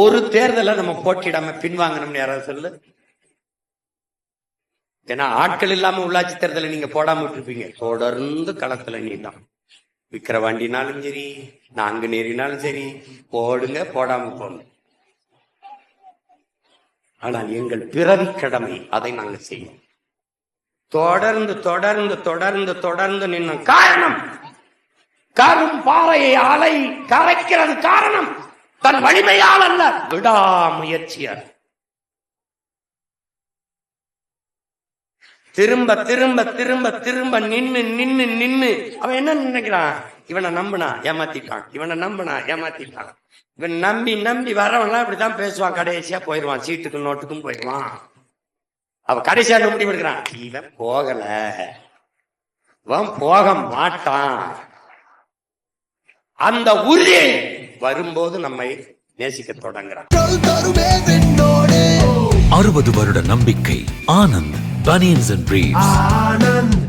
ஒரு தேர்தலை நம்ம போட்டியிடாம பின்வாங்கணும்னு யாராவது சொல்லு. ஏன்னா ஆட்கள் இல்லாம உள்ளாட்சி தேர்தலை நீங்க போடாம விட்டுருப்பீங்க. தொடர்ந்து களத்துல நீதான் விக்கிரவாண்டினாலும் சரி நான்கு நேரினாலும் சரி போடுங்க போடாம போங்க. ஆனால் எங்கள் பிறவி கடமை அதை நாங்க செய்வோம். தொடர்ந்து தொடர்ந்து தொடர்ந்து தொடர்ந்து நின்ன காரணம் கரும் பாறையை அலை கரைக்கிறது காரணம். தன் வலிமையால் அல்ல. விடாமுயற்சியால் திரும்ப திரும்ப திரும்ப திரும்ப நின்னு நின்னு நின்னு. அவன் என்ன நினைக்கிறான்? இவனை நம்பினா ஏமாத்திட்டான். இவனை நம்பினா ஏமாத்திட்டான். இவன் நம்பி நம்பி வரவன்லாம் இப்படிதான் பேசுவான். கடைசியா போயிடுவான். சீட்டுக்கும் நோட்டுக்கும் போயிடுவான். அவ கடைசியா முடிவு எடுக்கிறான் இவன் போகல. இவன் போக மாட்டான். அந்த உறுதி வரும்போது நம்மை நேசிக்க தொடங்குறான். அறுபது வருட நம்பிக்கை ஆனந்த் பனியன்ஸ் அண்ட் பிரீவ்ஸ்.